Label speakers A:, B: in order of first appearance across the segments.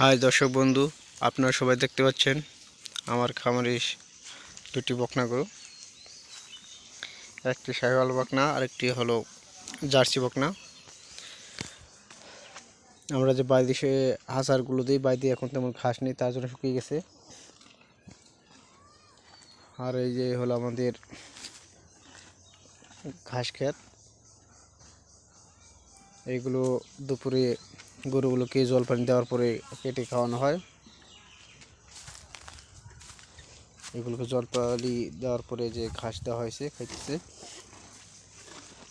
A: High দর্শক বন্ধু, আপনারা সবাই দেখতে পাচ্ছেন আমার খামারে দুটি বকনা গরু। একটি শাহিওয়াল বকনা, আরেকটি হলো জার্সি বকনা। আমরা যে বাইরে সে হাসারগুলো দিই বাইরে এখন তেমন ঘাস নেই, তার জন্য শুকিয়ে গেছে। আর এই যে হলো আমাদের ঘাস ক্ষেত, এইগুলো দুপুরে গরুগুলোকে জল পানি দেওয়ার পরে কেটে খাওয়ানো হয়। এগুলোকে জল পানি দেওয়ার পরে যে ঘাস দেওয়া হয়েছে, খাইতেছে।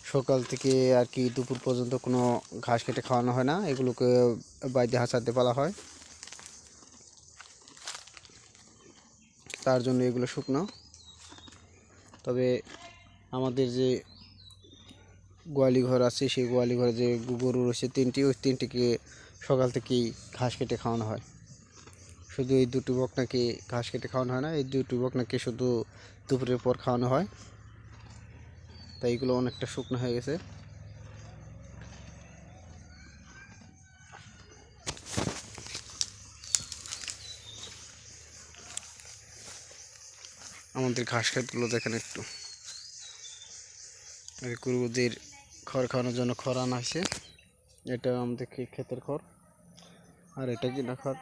A: সকাল থেকে আর কি দুপুর পর্যন্ত কোনো ঘাস কেটে খাওয়ানো হয় না। এগুলোকে বাইরে হাঁচাতে পালা হয়। তার জন্য এগুলো শুকনো। তবে আমাদের যে গোয়ালি ঘর আছে, সেই গোয়ালি ঘরে যে গরু রয়েছে, তিনটি, ওই তিনটিকে সকাল থেকেই ঘাস কেটে খাওয়ানো হয়। শুধু এই দুটো বকনাকে ঘাস কেটে খাওয়ানো হয় না, এই দুটো বকনাকে শুধু দুপুরের পর খাওয়ানো হয়। তাই এগুলো অনেকটা শুকনো হয়ে গেছে। আমাদের ঘাস ক্ষেতগুলো দেখেন একটু। গরুদের খড় খাওয়ানোর জন্য খড় আনা হয়েছে। এটা আমাদের ক্ষেতের খড়। আর এটা কিনা খড়?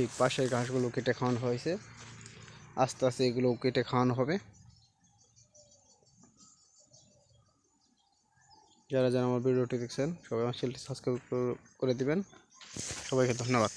A: এই পাশের ঘাসগুলো কেটে খাওয়ানো হয়েছে। আস্তে আস্তে এগুলো কেটে খাওয়ানো হবে। যারা যারা আমার ভিডিওটি দেখছেন, সবাই আমার চ্যানেলটি সাবস্ক্রাইব করে দিবেন। সবাইকে ধন্যবাদ।